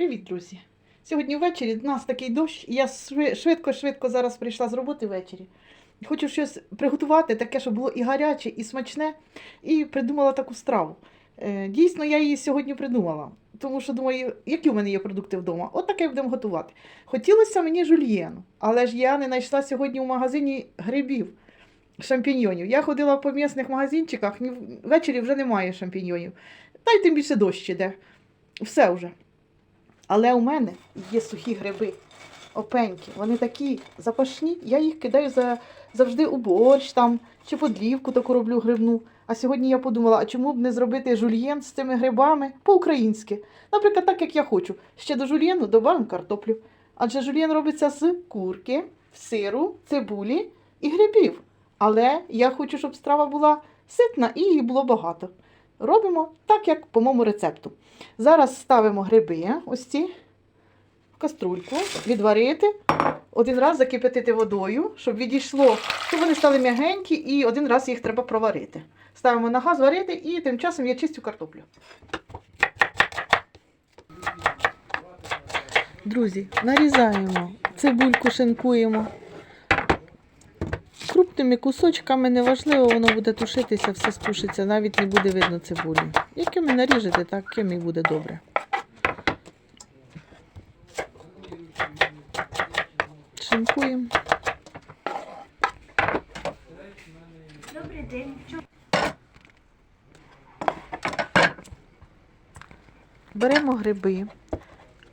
Привіт, друзі! Сьогодні ввечері у нас такий дощ, і я швидко-швидко зараз прийшла з роботи ввечері. Хочу щось приготувати, таке, щоб було і гаряче, і смачне, і придумала таку страву. Е, Дійсно, я її сьогодні придумала, тому що думаю, які в мене є продукти вдома. От таке будемо готувати. Хотілося мені жульєну, але ж я не знайшла сьогодні в магазині грибів, шампіньйонів. Я ходила по м'ясних магазинчиках, ввечері вже немає шампіньйонів. Та й тим більше дощ іде. Все вже. Але у мене є сухі гриби, опенькі. Вони такі запашні. Я їх кидаю за, завжди у борщ там, чи подлівку таку роблю грибну. А сьогодні я подумала, а чому б не зробити жульєн з цими грибами по-українськи? Наприклад, так як я хочу. Ще до жульєну додамо картоплю. Адже жульєн робиться з курки, сиру, цибулі і грибів. Але я хочу, щоб страва була ситна і її було багато. Робимо так, як по моєму рецепту. Зараз ставимо гриби, ось ці, в каструльку, відварити, один раз закипятити водою, щоб відійшло, щоб вони стали м'ягенькі, і один раз їх треба проварити. Ставимо на газ варити і тим часом я чистю картоплю. Друзі, нарізаємо, цибульку шинкуємо. Крупними кусочками неважливо, воно буде тушитися, все стушиться, навіть не буде видно цибулі. Якими наріжете, таким і буде добре. Шинкуємо. Добрий день. Беремо гриби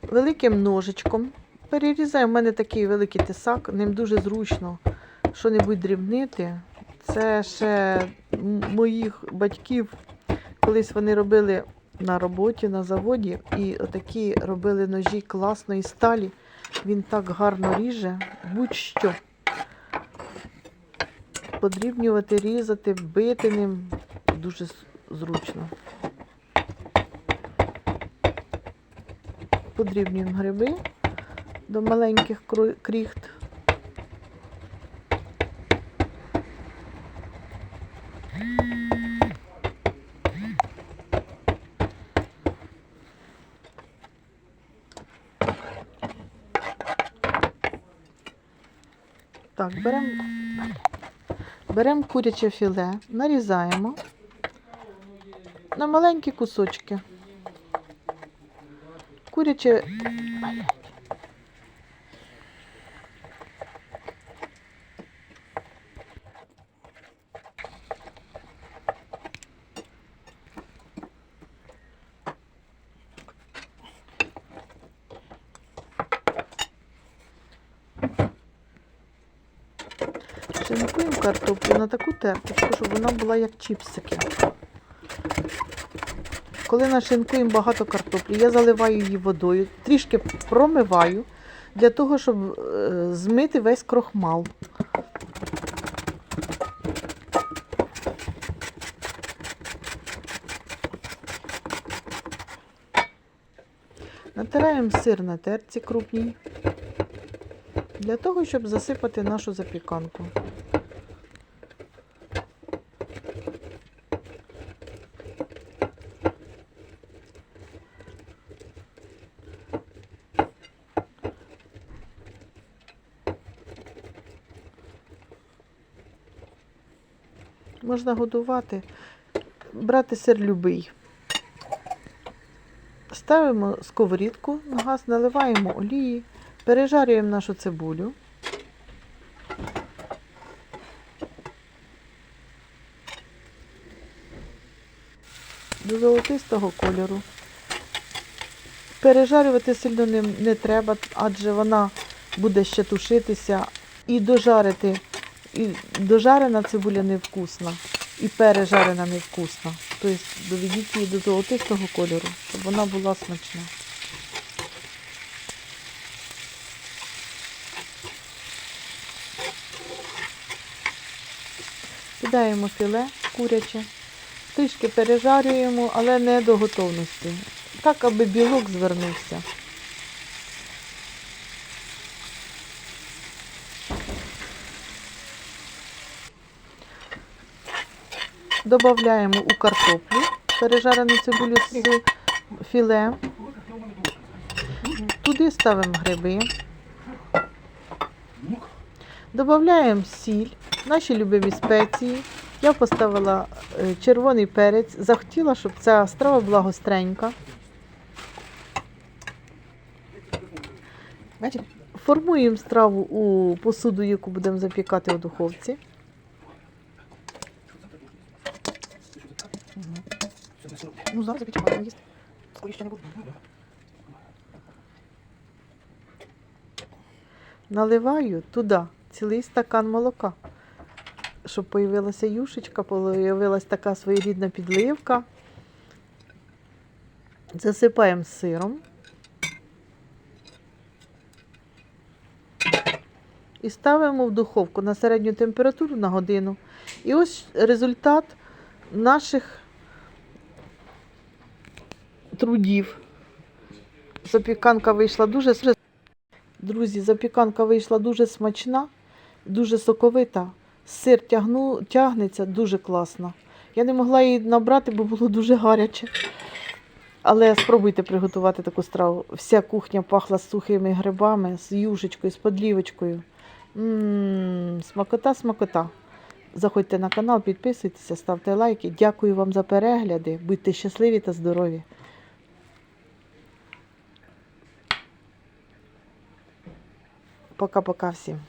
великим ножичком. Перерізаємо, у мене такий великий тисак, ним дуже зручно що-небудь дрібнити. Це ще моїх батьків, колись вони робили на роботі, на заводі, і отакі робили ножі класної сталі. Він так гарно ріже, будь-що. Подрібнювати, різати, бити ним дуже зручно. Подрібнюємо гриби до маленьких кріхт. Так, беремо берем куряче філе, нарізаємо на маленькі кусочки. Куряче. Шинкуємо картоплю на таку терточку, щоб вона була як чіпсики. Коли нашинкуємо багато картоплі, я заливаю її водою, трішки промиваю для того, щоб е, змити весь крохмал. Натираємо сир на терці крупній для того, щоб засипати нашу запіканку. Можна годувати, брати сир любий. Ставимо сковорідку на газ, наливаємо олії, пережарюємо нашу цибулю. До золотистого кольору. Пережарювати сильно не, не треба, адже вона буде ще тушитися і дожарити. І дожарена цибуля невкусна, і пережарена невкусна. Тобто доведіть її до золотистого кольору, щоб вона була смачна. Кидаємо філе куряче, трішки пережарюємо, але не до готовності. Так, аби білок звернувся. Добавляємо у картоплю пережарену цибулю з філе. Туди ставимо гриби. Додаємо сіль, наші любимі спеції. Я поставила е, червоний перець. Захотіла, щоб ця страва була гостренька. Формуємо страву у посуду, яку будемо запікати у духовці. Ну, зараз запічемо, їсти. Скоріше не буду. Наливаю туди цілий стакан молока, щоб появилася юшечка, появилася така своєрідна підливка. Засипаємо сиром. І ставимо в духовку на середню температуру на годину. І ось результат наших трудів. Запіканка вийшла дуже Друзі, запіканка вийшла дуже смачна, дуже соковита. Сир тягну, тягнеться дуже класно. Я не могла її набрати, бо було дуже гаряче. Але спробуйте приготувати таку страву. Вся кухня пахла сухими грибами, з юшечкою, з подлівочкою. Смакота, смакота. Заходьте на канал, підписуйтеся, ставте лайки. Дякую вам за перегляди. Будьте щасливі та здорові. Пока-пока всім.